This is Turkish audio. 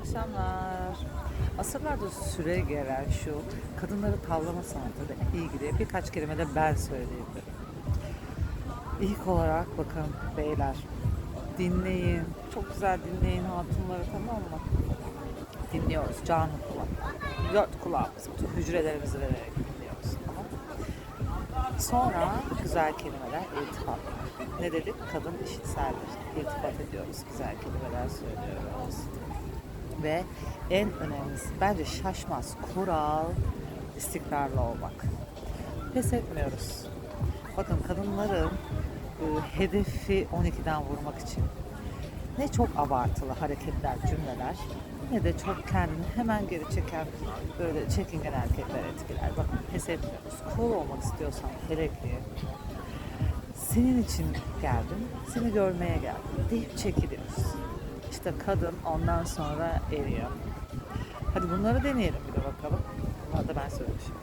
akşamlar. Asırlardır süre gelen şu kadınları tavlama sanatı ile ilgili birkaç kelime de ben söyleyebilirim. İlk olarak bakın beyler dinleyin. Çok güzel dinleyin hatunları tamam mı? Dinliyoruz canlı kulak. Dört kulağımızı, bütün hücrelerimizi vererek dinliyoruz. Tamam? Sonra güzel kelimeler, iltifat. Ne dedik? Kadın işitseldir. İltifat ediyoruz, güzel kelimeler söylüyoruz. Ve en önemlisi bence şaşmaz kural istikrarlı olmak. Pes etmiyoruz. Bakın kadınların e, hedefi 12'den vurmak için ne çok abartılı hareketler, cümleler ne de çok kendini hemen geri çeken böyle çekingen erkekler etkiler. Bakın pes etmiyoruz. Cool olmak istiyorsan hele ki senin için geldim, seni görmeye geldim deyip çekiliyoruz. İşte kadın ondan sonra eriyor. Hadi bunları deneyelim bir de bakalım. Bunları da ben söylemişim.